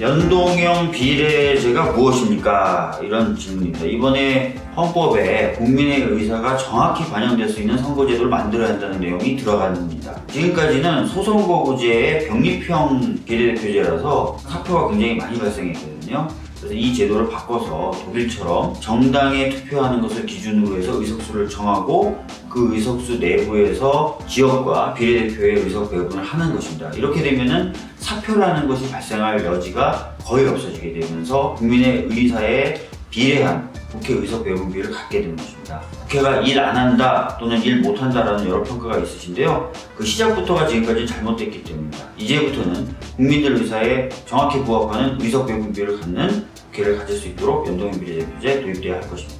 연동형 비례제가 무엇입니까? 이런 질문입니다. 이번에 헌법에 국민의 의사가 정확히 반영될 수 있는 선거제도를 만들어야 한다는 내용이 들어갑니다. 지금까지는 소선거구제의 병립형 비례대표제라서 사표가 굉장히 많이 발생했거든요. 그래서 이 제도를 바꿔서 독일처럼 정당에 투표하는 것을 기준으로 해서 의석수를 정하고 그 의석수 내부에서 지역과 비례대표의 의석 배분을 하는 것입니다. 이렇게 되면은 사표라는 것이 발생할 여지가 거의 없어지게 되면서 국민의 의사에 비례한 국회 의석 배분비를 갖게 되는 것입니다. 국회가 일 안 한다 또는 일 못 한다라는 여러 평가가 있으신데요. 그 시작부터가 지금까지 잘못됐기 때문입니다. 이제부터는 국민들 의사에 정확히 부합하는 의석 배분비를 갖는 국회를 가질 수 있도록 연동형 비례대표제 도입돼야 할 것입니다.